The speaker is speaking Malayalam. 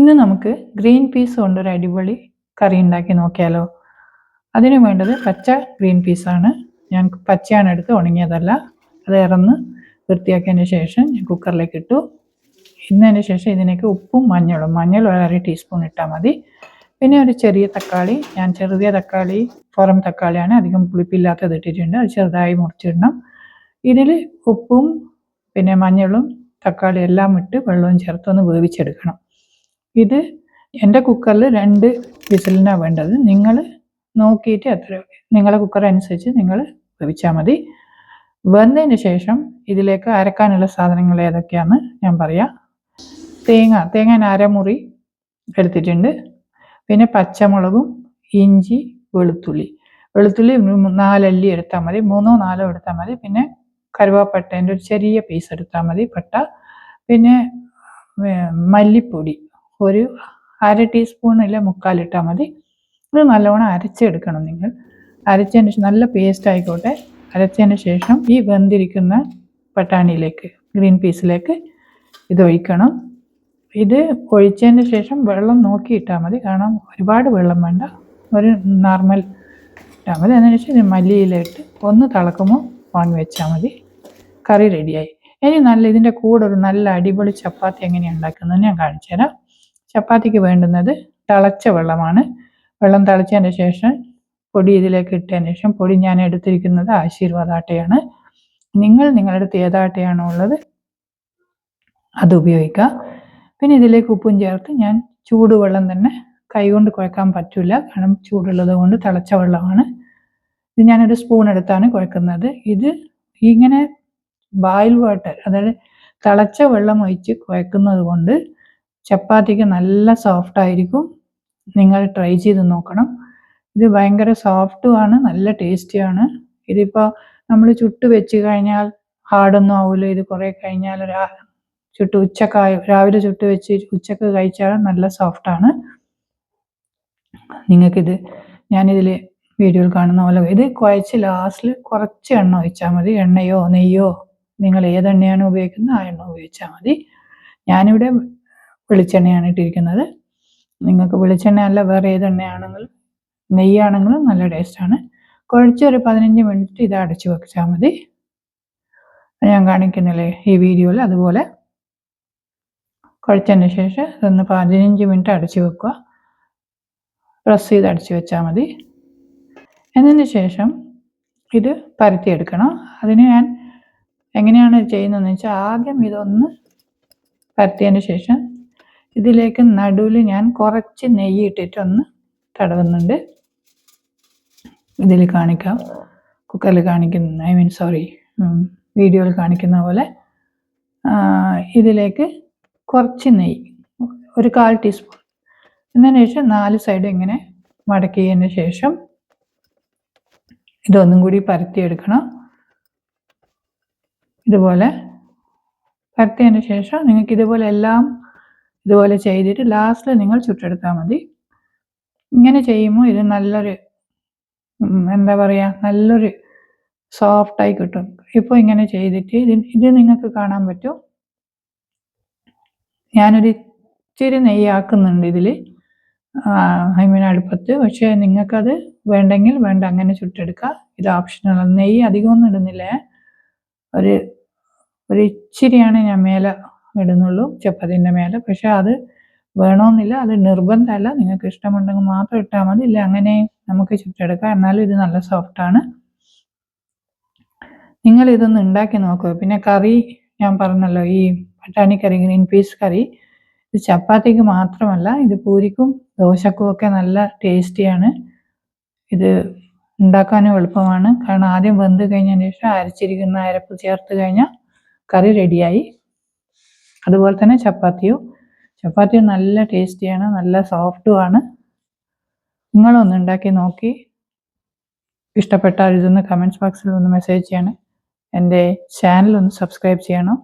ഇന്ന് നമുക്ക് ഗ്രീൻ പീസ് കൊണ്ടൊരു അടിപൊളി കറി ഉണ്ടാക്കി നോക്കിയാലോ? അതിനു വേണ്ടത് പച്ച ഗ്രീൻ പീസാണ് ഞാൻ പച്ചയാണ് എടുത്ത് ഉണങ്ങിയതല്ല. അത് ഇറന്ന് വൃത്തിയാക്കിയതിന് ശേഷം ഞാൻ കുക്കറിലേക്ക് ഇട്ടു. ഇന്നതിന് ശേഷം ഇതിനേക്ക് ഉപ്പും മഞ്ഞളും. മഞ്ഞൾ ഒരു അര ടീസ്പൂൺ ഇട്ടാൽ മതി. പിന്നെ ഒരു ചെറിയ തക്കാളി. ഞാൻ ചെറിയ തക്കാളി പുറം തക്കാളിയാണ് അധികം പുളിപ്പില്ലാത്തത് ഇട്ടിട്ടുണ്ട്. അത് ചെറുതായി മുറിച്ചിടണം. ഇതിൽ ഉപ്പും പിന്നെ മഞ്ഞളും തക്കാളി എല്ലാം ഇട്ട് വെള്ളവും ചേർത്തൊന്ന് വേവിച്ചെടുക്കണം. ഇത് എന്റെ കുക്കറിൽ രണ്ട് വിസിലിനാണ് വേണ്ടത്. നിങ്ങൾ നോക്കിയിട്ട് എത്ര നിങ്ങളുടെ കുക്കർ അനുസരിച്ച് നിങ്ങൾ വേവിച്ചാൽ മതി. വെന്തതിന് ശേഷം ഇതിലേക്ക് അരക്കാനുള്ള സാധനങ്ങൾ ഏതൊക്കെയാണെന്ന് ഞാൻ പറയാം. തേങ്ങ തേങ്ങ അരമുറി എടുത്തിട്ടുണ്ട്. പിന്നെ പച്ചമുളകും ഇഞ്ചി വെളുത്തുള്ളി. വെളുത്തുള്ളി നാലല്ലി എടുത്താൽ മതി. മൂന്നോ നാലോ എടുത്താൽ മതി. പിന്നെ കരുവാപ്പട്ടേന്റെ ഒരു ചെറിയ പീസ് എടുത്താൽ മതി. പട്ട. പിന്നെ മല്ലിപ്പൊടി. ഒരു അര ഇല്ല മുക്കാലിട്ടാൽ മതി. ഇത് നല്ലവണ്ണം അരച്ചെടുക്കണം നിങ്ങൾ. അരച്ചതിന് ശേഷം നല്ല പേസ്റ്റ് ആയിക്കോട്ടെ. അരച്ചതിന് ശേഷം ഈ വെന്തിരിക്കുന്ന പട്ടാണിയിലേക്ക് ഗ്രീൻ പീസിലേക്ക് ഇത് ഒഴിക്കണം. ഇത് ഒഴിച്ചതിന് ശേഷം വെള്ളം നോക്കി ഇട്ടാൽ മതി. കാരണം ഒരുപാട് വെള്ളം വേണ്ട. ഒരു നോർമൽ ഇട്ടാൽ മതി. അതിന് ശേഷം ഇത് മല്ലിയിലിട്ട് ഒന്ന് തിളക്കുമ്പോൾ വാങ്ങി വെച്ചാൽ മതി. കറി റെഡിയായി ഇനി നല്ല ഇതിന്റെ കൂടെ ഒരു നല്ല അടിപൊളി ചപ്പാത്തി എങ്ങനെയാണ് ഉണ്ടാക്കുന്നത് ഞാൻ കാണിച്ചു തരാം ചപ്പാത്തിക്ക് വേണ്ടുന്നത് തിളച്ച വെള്ളമാണ്. വെള്ളം തിളച്ചതിന് ശേഷം പൊടി ഇതിലേക്ക് ഇട്ടതിന് ശേഷം പൊടി ഞാൻ എടുത്തിരിക്കുന്നത് ആശീർവാദ ആട്ടയാണ് നിങ്ങൾ നിങ്ങളുടെ അടുത്ത് ഏതാട്ടയാണോ ഉള്ളത് അത് ഉപയോഗിക്കുക. പിന്നെ ഇതിലേക്ക് ഉപ്പും ചേർത്ത് ഞാൻ ചൂടുവെള്ളം തന്നെ കൈകൊണ്ട് കുഴക്കാൻ പറ്റില്ല കാരണം ചൂടുള്ളത് കൊണ്ട് തിളച്ച വെള്ളമാണ്. ഇത് ഞാനൊരു സ്പൂൺ എടുത്താണ് കുഴക്കുന്നത്. ഇത് ഇങ്ങനെ ബായിൽ വാട്ടർ അതായത് തിളച്ച വെള്ളം ഒഴിച്ച് കുഴക്കുന്നത് കൊണ്ട് ചപ്പാത്തിക്ക് നല്ല സോഫ്റ്റ് ആയിരിക്കും. നിങ്ങൾ ട്രൈ ചെയ്ത് നോക്കണം. ഇത് ഭയങ്കര സോഫ്റ്റും ആണ് നല്ല ടേസ്റ്റിയാണ് ഇതിപ്പോൾ നമ്മൾ ചുട്ട് വെച്ച് കഴിഞ്ഞാൽ ഹാർഡൊന്നും ആവില്ല ഇത് കുറേ കഴിഞ്ഞാൽ ഒരു ചുട്ട് ഉച്ചക്കായ രാവിലെ ചുട്ട് വെച്ച് ഉച്ചയ്ക്ക് കഴിച്ചാൽ നല്ല സോഫ്റ്റാണ് നിങ്ങൾക്കിത് ഞാനിതിൽ വീഡിയോയിൽ കാണുന്ന പോലെ ഇത് കുഴച്ച് ലാസ്റ്റിൽ കുറച്ച് എണ്ണ ഒഴിച്ചാൽ മതി. എണ്ണയോ നെയ്യോ നിങ്ങൾ ഏതെണ്ണയാണ് ഉപയോഗിക്കുന്നത് ആ എണ്ണ ഉപയോഗിച്ചാൽ മതി. ഞാനിവിടെ വെളിച്ചെണ്ണയാണ് ഇട്ടിരിക്കുന്നത്. നിങ്ങൾക്ക് വെളിച്ചെണ്ണ അല്ല വേറെ ഏത് എണ്ണയാണെങ്കിലും നെയ്യാണെങ്കിലും നല്ല ടേസ്റ്റാണ് കുഴച്ച് ഒരു പതിനഞ്ച് മിനിറ്റ് ഇത് അടച്ചു വെച്ചാൽ മതി. ഞാൻ കാണിക്കുന്നില്ലേ ഈ വീഡിയോയിൽ അതുപോലെ. കുഴച്ചതിന് ശേഷം ഇതൊന്ന് പതിനഞ്ച് മിനിറ്റ് അടച്ചു വെക്കുക. പ്രസ് ചെയ്ത് അടച്ചു വെച്ചാൽ മതി. എന്നതിന് ശേഷം ഇത് പരത്തിയെടുക്കണം. അതിന് ഞാൻ എങ്ങനെയാണ് ചെയ്യുന്നതെന്ന് വെച്ചാൽ ആദ്യം ഇതൊന്ന് പരത്തിയതിന് ശേഷം ഇതിലേക്ക് നടുവിൽ ഞാൻ കുറച്ച് നെയ്യ് ഇട്ടിട്ടൊന്ന് തടവുന്നുണ്ട്. ഇതിൽ കാണിക്കാം. കുക്കറിൽ കാണിക്കുന്ന ഐ മീൻ സോറി വീഡിയോയിൽ കാണിക്കുന്ന പോലെ. ഇതിലേക്ക് കുറച്ച് നെയ്യ് ഒരു കാൽ ടീസ്പൂൺ. എന്നതിന് ശേഷം നാല് സൈഡ് ഇങ്ങനെ മടക്കിയതിന് ശേഷം ഇതൊന്നും കൂടി പരത്തിയെടുക്കണം. ഇതുപോലെ പരത്തിയതിന് ശേഷം നിങ്ങൾക്ക് ഇതുപോലെ എല്ലാം ഇതുപോലെ ചെയ്തിട്ട് ലാസ്റ്റിൽ നിങ്ങൾ ചുട്ടെടുത്താൽ മതി. ഇങ്ങനെ ചെയ്യുമ്പോൾ ഇത് നല്ലൊരു എന്താ പറയുക നല്ലൊരു സോഫ്റ്റായി കിട്ടും. ഇപ്പോൾ ഇങ്ങനെ ചെയ്തിട്ട് ഇത് ഇത് നിങ്ങൾക്ക് കാണാൻ പറ്റും. ഞാനൊരു ഇച്ചിരി നെയ്യാക്കുന്നുണ്ട് ഇതിൽ ഐ മീൻ അടുപ്പത്ത്. പക്ഷേ നിങ്ങൾക്കത് വേണ്ടെങ്കിൽ വേണ്ട അങ്ങനെ ചുട്ടെടുക്കുക ഇത് ഓപ്ഷനാണ് നെയ്യ് അധികമൊന്നും ഇടുന്നില്ല. ഒരു ഒരു ഇച്ചിരിയാണ് ഞാൻ മേലെ ഇടുന്നുള്ളൂ ചപ്പാത്തിന്റെ മേലെ. പക്ഷെ അത് വേണമെന്നില്ല അത് നിർബന്ധമല്ല. നിങ്ങൾക്ക് ഇഷ്ടമുണ്ടെങ്കിൽ മാത്രം ഇട്ടാൽ മതി. ഇല്ല അങ്ങനെ നമുക്ക് ചുറ്റെടുക്കാം എന്നാലും ഇത് നല്ല സോഫ്റ്റാണ് നിങ്ങൾ ഇതൊന്ന് ഉണ്ടാക്കി നോക്കുക. പിന്നെ കറി ഞാൻ പറഞ്ഞല്ലോ ഈ പട്ടാണി കറി ഗ്രീൻ പീസ് കറി ഇത് ചപ്പാത്തിക്ക് മാത്രമല്ല ഇത് പൂരിക്കും ദോശക്കും ഒക്കെ നല്ല ടേസ്റ്റിയാണ് ഇത് ഉണ്ടാക്കാനും എളുപ്പമാണ്. കാരണം ആദ്യം വെന്ത് കഴിഞ്ഞതിന് ശേഷം അരച്ചിരിക്കുന്ന അരപ്പ് ചേർത്ത് കഴിഞ്ഞാൽ കറി റെഡിയായി അതുപോലെ തന്നെ ചപ്പാത്തിയും. ചപ്പാത്തിയും നല്ല ടേസ്റ്റിയാണ് നല്ല സോഫ്റ്റുമാണ് നിങ്ങളൊന്ന് ഉണ്ടാക്കി നോക്കി. ഇഷ്ടപ്പെട്ടാൽ ഇതൊന്ന് കമന്റ്സ് ബോക്സിൽ ഒന്ന് മെസ്സേജ് ചെയ്യണം. എന്റെ ചാനൽ ഒന്ന് സബ്സ്ക്രൈബ് ചെയ്യണം.